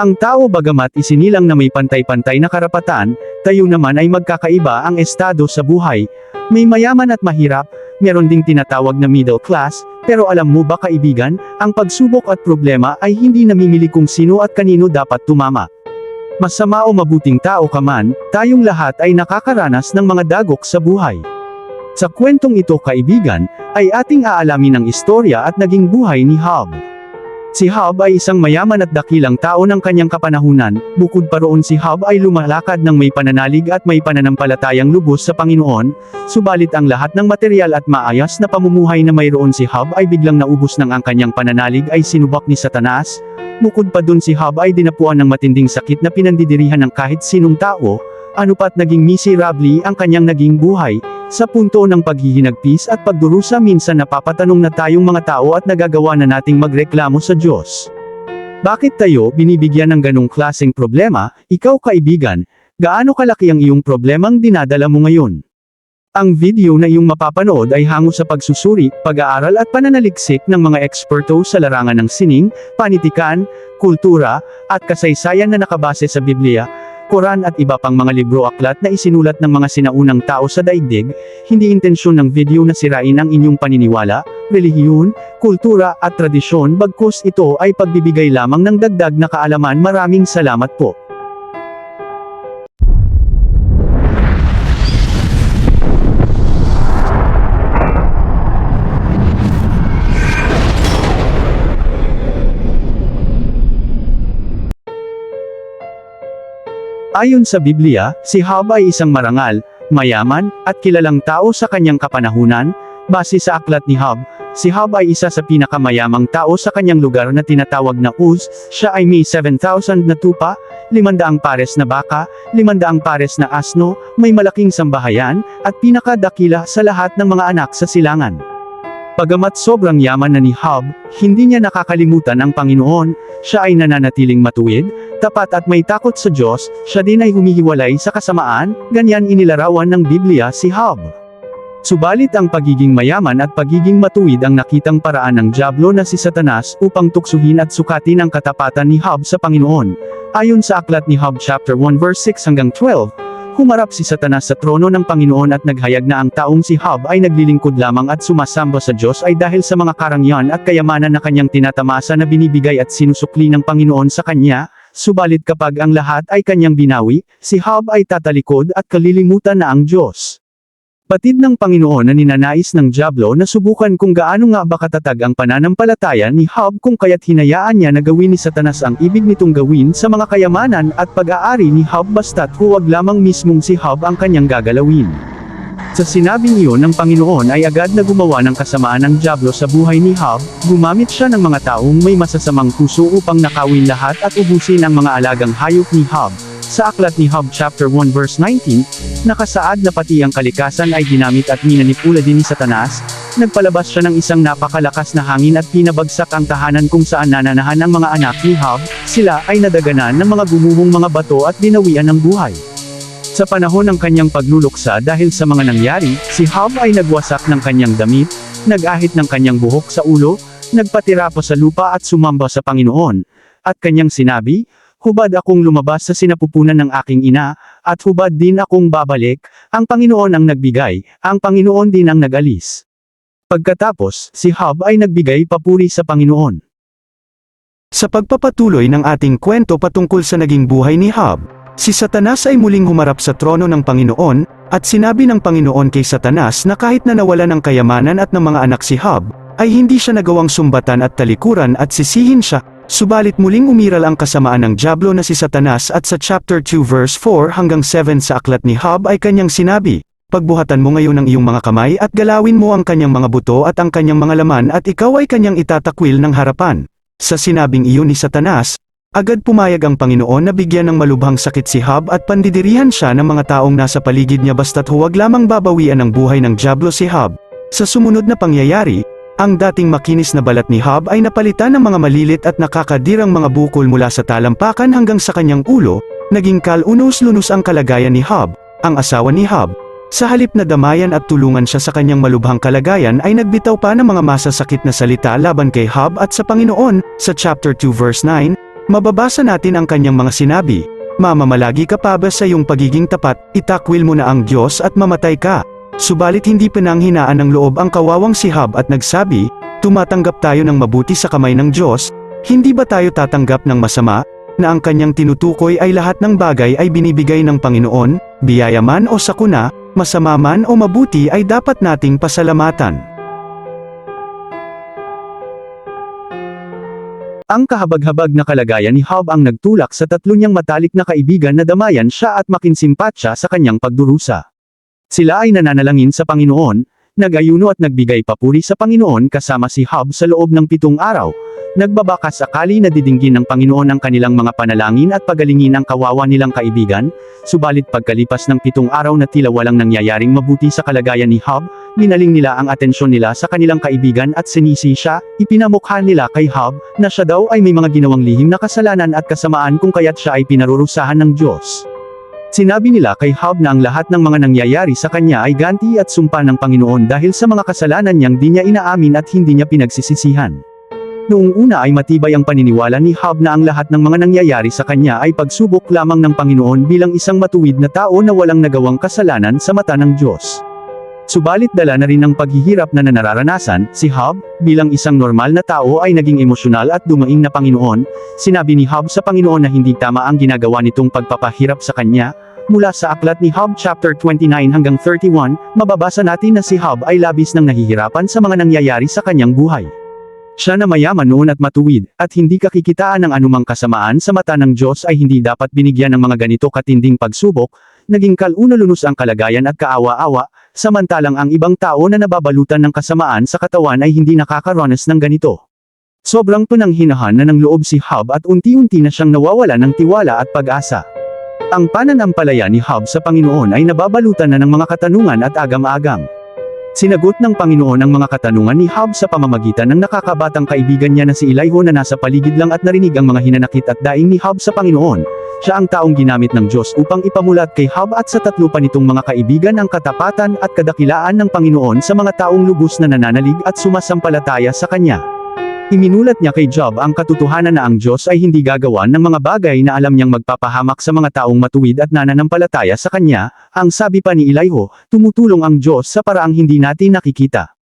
Ang tao bagamat isinilang na may pantay-pantay na karapatan, tayo naman ay magkakaiba ang estado sa buhay. May mayaman at mahirap, meron ding tinatawag na middle class, pero alam mo ba kaibigan, ang pagsubok at problema ay hindi namimili kung sino at kanino dapat tumama. Masama o mabuting tao ka man, tayong lahat ay nakakaranas ng mga dagok sa buhay. Sa kwentong ito kaibigan, ay ating aalamin ang istorya at naging buhay ni Hob. Si Hob ay isang mayaman at dakilang tao ng kanyang kapanahunan, bukod pa roon si Hob ay lumalakad ng may pananalig at may pananampalatayang lubos sa Panginoon, subalit ang lahat ng material at maayos na pamumuhay na mayroon si Hob ay biglang naubos ng ang kanyang pananalig ay sinubak ni Satanas, bukod pa dun si Hob ay dinapuan ng matinding sakit na pinandidirihan ng kahit sinong tao, ano pat naging miserably ang kanyang naging buhay, sa punto ng paghihinagpis at pagdurusa minsan napapatanong na tayong mga tao at nagagawa na nating magreklamo sa Diyos. Bakit tayo binibigyan ng ganong klaseng problema, ikaw kaibigan, gaano kalaki ang iyong problemang dinadala mo ngayon? Ang video na iyong mapapanood ay hango sa pagsusuri, pag-aaral at pananaliksik ng mga eksperto sa larangan ng sining, panitikan, kultura, at kasaysayan na nakabase sa Biblia, Quran at iba pang mga libro aklat na isinulat ng mga sinaunang tao sa daigdig, hindi intensyon ng video na sirain ang inyong paniniwala, relihiyon, kultura at tradisyon bagkus ito ay pagbibigay lamang ng dagdag na kaalaman maraming salamat po. Ayon sa Biblia, si Job ay isang marangal, mayaman, at kilalang tao sa kanyang kapanahunan. Base sa aklat ni Job, si Job ay isa sa pinakamayamang tao sa kanyang lugar na tinatawag na Uz, siya ay may 7,000 na tupa, 500 pares na baka, 500 pares na asno, may malaking sambahayan, at pinakadakila sa lahat ng mga anak sa silangan. Pagamat sobrang yaman na ni Job, hindi niya nakakalimutan ang Panginoon, siya ay nananatiling matuwid, tapat at may takot sa Diyos, siya din ay humihiwalay sa kasamaan, ganyan inilarawan ng Biblia si Job. Subalit ang pagiging mayaman at pagiging matuwid ang nakitang paraan ng Diablo na si Satanas upang tuksuhin at sukatin ang katapatan ni Job sa Panginoon. Ayon sa aklat ni Job chapter 1 verse 6 hanggang 12, humarap si Satanas sa trono ng Panginoon at naghayag na ang taong si Job ay naglilingkod lamang at sumasamba sa Diyos ay dahil sa mga karangyan at kayamanan na kanyang tinatamasa na binibigay at sinusukli ng Panginoon sa kanya, subalit kapag ang lahat ay kanyang binawi, si Job ay tatalikod at kalilimutan na ang Diyos. Patid ng Panginoon na ninanais ng Diablo na subukan kung gaano nga ba katatag ang pananampalataya ni Job kung kaya't hinayaan niya na gawin ni Satanas ang ibig nitong gawin sa mga kayamanan at pag-aari ni Job basta't huwag lamang mismong si Job ang kanyang gagalawin. Sa sinabing iyon ng Panginoon ay agad na gumawa ng kasamaan ng Diablo sa buhay ni Job, gumamit siya ng mga taong may masasamang puso upang nakawin lahat at ubusin ang mga alagang hayop ni Job. Sa aklat ni Job chapter 1 verse 19, nakasaad na pati ang kalikasan ay ginamit at minanipula din ni Satanas, nagpalabas siya ng isang napakalakas na hangin at pinabagsak ang tahanan kung saan nananahan ang mga anak ni Job, sila ay nadaganan ng mga gumuhong mga bato at dinawian ng buhay. Sa panahon ng kanyang pagluluksa dahil sa mga nangyari, si Job ay nagwasak ng kanyang damit, nag-ahit ng kanyang buhok sa ulo, nagpatira po sa lupa at sumamba sa Panginoon. At kanyang sinabi, Hubad akong lumabas sa sinapupunan ng aking ina, at hubad din akong babalik, ang Panginoon ang nagbigay, ang Panginoon din ang nag-alis. Pagkatapos, si Job ay nagbigay papuri sa Panginoon. Sa pagpapatuloy ng ating kwento patungkol sa naging buhay ni Job, si Satanas ay muling humarap sa trono ng Panginoon, at sinabi ng Panginoon kay Satanas na kahit na nawala ng kayamanan at ng mga anak si Job, ay hindi siya nagawang sumbatan at talikuran at sisihin siya, subalit muling umiral ang kasamaan ng Diablo na si Satanas at sa chapter 2 verse 4 hanggang 7 sa aklat ni Job ay kanyang sinabi, Pagbuhatan mo ngayon ang iyong mga kamay at galawin mo ang kanyang mga buto at ang kanyang mga laman at ikaw ay kanyang itatakwil ng harapan. Sa sinabing iyon ni Satanas, agad pumayag ang Panginoon na bigyan ng malubhang sakit si Job at pandidirihan siya ng mga taong nasa paligid niya basta't huwag lamang babawian ang buhay ng Diablo si Job. Sa sumunod na pangyayari, ang dating makinis na balat ni Job ay napalitan ng mga malilit at nakakadirang mga bukol mula sa talampakan hanggang sa kanyang ulo, naging kalunos-lunos ang kalagayan ni Job, ang asawa ni Job. Sa halip na damayan at tulungan siya sa kanyang malubhang kalagayan ay nagbitaw pa ng mga masasakit na salita laban kay Job at sa Panginoon, sa chapter 2 verse 9, Mababasa natin ang kanyang mga sinabi, Mamamalagi ka pa ba sa iyong pagiging tapat, itakwil mo na ang Diyos at mamatay ka. Subalit hindi pinanghinaan ng loob ang kawawang si Hab at nagsabi, Tumatanggap tayo ng mabuti sa kamay ng Diyos, hindi ba tayo tatanggap ng masama, na ang kanyang tinutukoy ay lahat ng bagay ay binibigay ng Panginoon, biyaya man o sakuna, masama man o mabuti ay dapat nating pasalamatan. Ang kahabag-habag na kalagayan ni Hob ang nagtulak sa tatlo niyang matalik na kaibigan na damayan siya at makinsimpat sa kanyang pagdurusa. Sila ay nananalangin sa Panginoon, nag-ayuno at nagbigay papuri sa Panginoon kasama si Hob sa loob ng pitong araw, nagbabaka sakali na didinggin ng Panginoon ang kanilang mga panalangin at pagalingin ang kawawa nilang kaibigan, subalit pagkalipas ng pitong araw na tila walang nangyayaring mabuti sa kalagayan ni Hob, Ninaling nila ang atensyon nila sa kanilang kaibigan at sinisi siya, ipinamukha nila kay Hob, na siya daw ay may mga ginawang lihim na kasalanan at kasamaan kung kaya't siya ay pinarurusahan ng Diyos. Sinabi nila kay Hob na ang lahat ng mga nangyayari sa kanya ay ganti at sumpa ng Panginoon dahil sa mga kasalanan niyang di niya inaamin at hindi niya pinagsisisihan. Noong una ay matibay ang paniniwala ni Hob na ang lahat ng mga nangyayari sa kanya ay pagsubok lamang ng Panginoon bilang isang matuwid na tao na walang nagawang kasalanan sa mata ng Diyos. Subalit dala na rin ng paghihirap na nanararanasan, si Hob, bilang isang normal na tao ay naging emosyonal at dumaing na Panginoon, sinabi ni Hob sa Panginoon na hindi tama ang ginagawa nitong pagpapahirap sa kanya, mula sa aklat ni Hob chapter 29 hanggang 31, mababasa natin na si Hob ay labis ng nahihirapan sa mga nangyayari sa kanyang buhay. Siya na mayaman noon at matuwid, at hindi kakikitaan ng anumang kasamaan sa mata ng Diyos ay hindi dapat binigyan ng mga ganito katinding pagsubok, naging kaluna-lunos ang kalagayan at kaawa-awa, samantalang ang ibang tao na nababalutan ng kasamaan sa katawan ay hindi nakakaranas ng ganito. Sobrang pananghinahan na ng loob si Hub at unti-unti na siyang nawawala ng tiwala at pag-asa. Ang pananampalataya ni Hub sa Panginoon ay nababalutan na ng mga katanungan at agam-agam. Sinagot ng Panginoon ang mga katanungan ni Hub sa pamamagitan ng nakakabatang kaibigan niya na si Eliho na nasa paligid lang at narinig ang mga hinanakit at daing ni Hub sa Panginoon. Siya ang taong ginamit ng Diyos upang ipamulat kay Hub at sa tatlo pa nitong mga kaibigan ang katapatan at kadakilaan ng Panginoon sa mga taong lubos na nananalig at sumasampalataya sa Kanya. Iminulat niya kay Job ang katotohanan na ang Diyos ay hindi gagawa ng mga bagay na alam niyang magpapahamak sa mga taong matuwid at nananampalataya sa Kanya, ang sabi pa ni Eliho, tumutulong ang Diyos sa paraang hindi natin nakikita.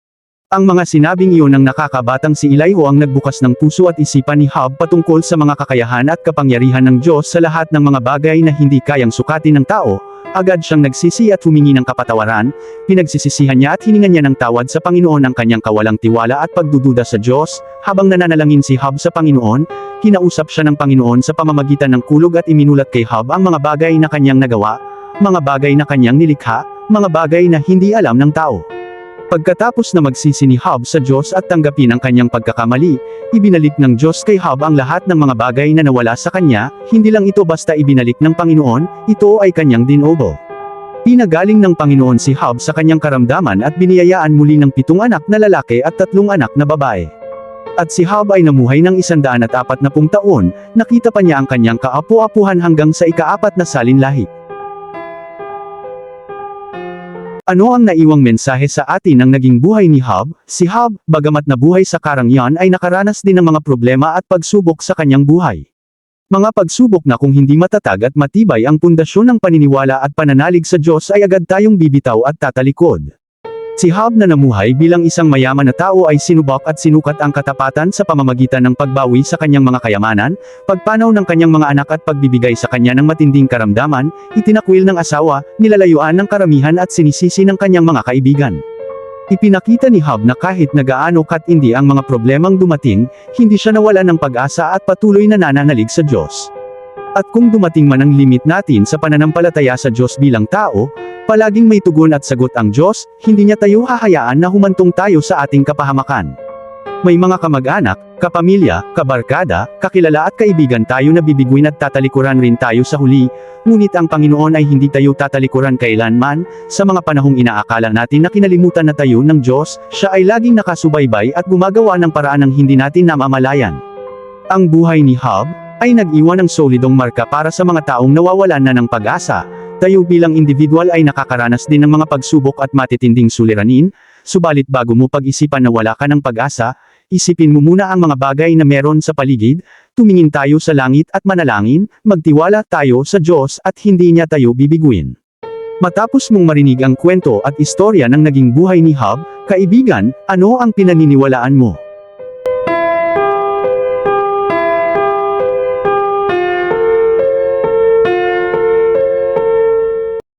Ang mga sinabing iyon ng nakakabatang si Eliho ang nagbukas ng puso at isipan ni Hab patungkol sa mga kakayahan at kapangyarihan ng Diyos sa lahat ng mga bagay na hindi kayang sukatin ng tao, agad siyang nagsisi at humingi ng kapatawaran, pinagsisisihan niya at hiningan niya ng tawad sa Panginoon ang kanyang kawalang tiwala at pagdududa sa Diyos, habang nananalangin si Hab sa Panginoon, kinausap siya ng Panginoon sa pamamagitan ng kulog at iminulat kay Hab ang mga bagay na kanyang nagawa, mga bagay na kanyang nilikha, mga bagay na hindi alam ng tao. Pagkatapos na magsisi ni Hab sa Diyos at tanggapin ang kanyang pagkakamali, ibinalik ng Diyos kay Hab ang lahat ng mga bagay na nawala sa kanya, hindi lang ito basta ibinalik ng Panginoon, ito ay kanyang dinobo. Pinagaling ng Panginoon si Hab sa kanyang karamdaman at biniyayaan muli ng pitong anak na lalaki at tatlong anak na babae. At si Hab ay namuhay ng isandaan at apat na taon, nakita pa niya ang kanyang kaapu-apuhan hanggang sa ikaapat na salin Ano ang naiwang mensahe sa atin ng naging buhay ni Hub? Si Hub, bagamat nabuhay sa karangyan ay nakaranas din ng mga problema at pagsubok sa kanyang buhay. Mga pagsubok na kung hindi matatag at matibay ang pundasyon ng paniniwala at pananalig sa Diyos ay agad tayong bibitaw at tatalikod. Si Hub na namuhay bilang isang mayaman na tao ay sinubak at sinukat ang katapatan sa pamamagitan ng pagbawi sa kanyang mga kayamanan, pagpanaw ng kanyang mga anak at pagbibigay sa kanya ng matinding karamdaman, itinakwil ng asawa, nilalayuan ng karamihan at sinisisi ng kanyang mga kaibigan. Ipinakita ni Hub na kahit nagaano katindi ang mga problemang dumating, hindi siya nawala ng pag-asa at patuloy na nananalig sa Diyos. At kung dumating man ang limit natin sa pananampalataya sa Diyos bilang tao, palaging may tugon at sagot ang Diyos, hindi niya tayo hahayaan na humantong tayo sa ating kapahamakan. May mga kamag-anak, kapamilya, kabarkada, kakilala at kaibigan tayo na bibiguin at tatalikuran rin tayo sa huli, ngunit ang Panginoon ay hindi tayo tatalikuran kailanman, sa mga panahong inaakala natin na kinalimutan na tayo ng Diyos, siya ay laging nakasubaybay at gumagawa ng paraan ng hindi natin namamalayan. Ang buhay ni Hub, ay nag-iwan ng solidong marka para sa mga taong nawawalan na ng pag-asa, Tayo bilang individual ay nakakaranas din ng mga pagsubok at matitinding suliranin, subalit bago mo pag-isipan na wala ka ng pag-asa, isipin mo muna ang mga bagay na meron sa paligid, tumingin tayo sa langit at manalangin, magtiwala tayo sa Diyos at hindi niya tayo bibiguin. Matapos mong marinig ang kwento at istorya ng naging buhay ni Hub, kaibigan, ano ang pinaniniwalaan mo?